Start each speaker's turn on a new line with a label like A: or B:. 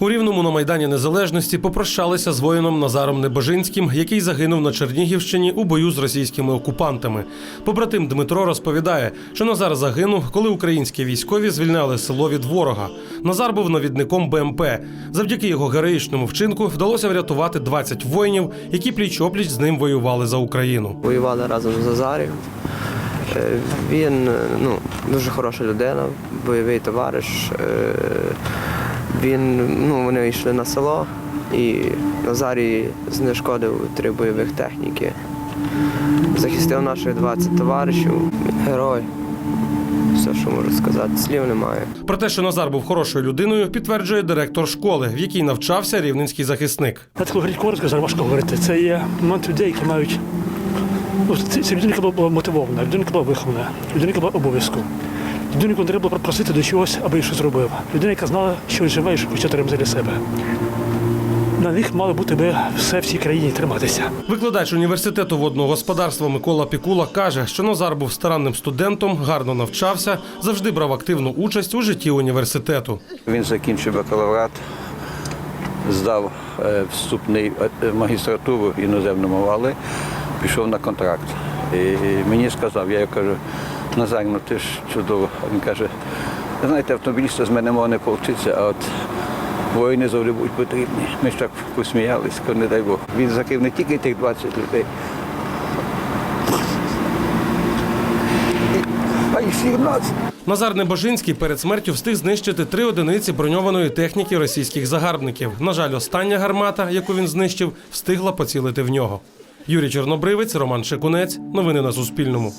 A: Майдані Незалежності попрощалися з воїном Назаром Небожинським, який загинув на Чернігівщині у бою з російськими окупантами. Побратим Дмитро розповідає, що Назар загинув, коли українські військові звільняли село від ворога. Назар був навідником БМП. Завдяки його героїчному вчинку вдалося врятувати 20 воїнів, які пліч-опліч з ним воювали за Україну.
B: Воювали разом з Азарів. Е, Він е, ну, дуже хороша людина, бойовий товариш. Він, ну, вони йшли на село і Назарій знешкодив три бойових техніки. Захистив наших 20 товаришів. Герой. Все, що можу сказати, слів немає.
A: Про те, що Назар був хорошою людиною, підтверджує директор школи, в якій навчався рівненський захисник.
C: Я так говорить коротко, зараз важко говорити. Це є момент людей, які мають. Ну, це, це людина, яка була мотивована, людина, яка була вихована, людина, яка була обов'язку. Людина, яку треба було просити до чогось, аби щось зробив. Людина, яка знала, що він живе і що хоче тримати для себе. На них мало бути би все в цій країні триматися.
A: Викладач університету водного господарства Микола Пікула каже, що Назар був старанним студентом, гарно навчався, завжди брав активну участь у житті університету.
D: Він закінчив бакалаврат, здав е, вступний е, магістратуру іноземну мову, але пішов на контракт. І мені сказав, я кажу, Назар, ну ти ж чудово. Він каже, знаєте, автомобіліста з мене може не повчитися, а от воїни завжди будуть потрібні. Ми ж так посміялись, не дай Бог. Він закрив не тільки тих 20 людей, а й всіх нас.
A: Назар Небожинський перед смертю встиг знищити три одиниці броньованої техніки російських загарбників. На жаль, остання гармата, яку він знищив, встигла поцілити в нього. Юрій Чорнобривець, Роман Шикунець. Новини на Суспільному.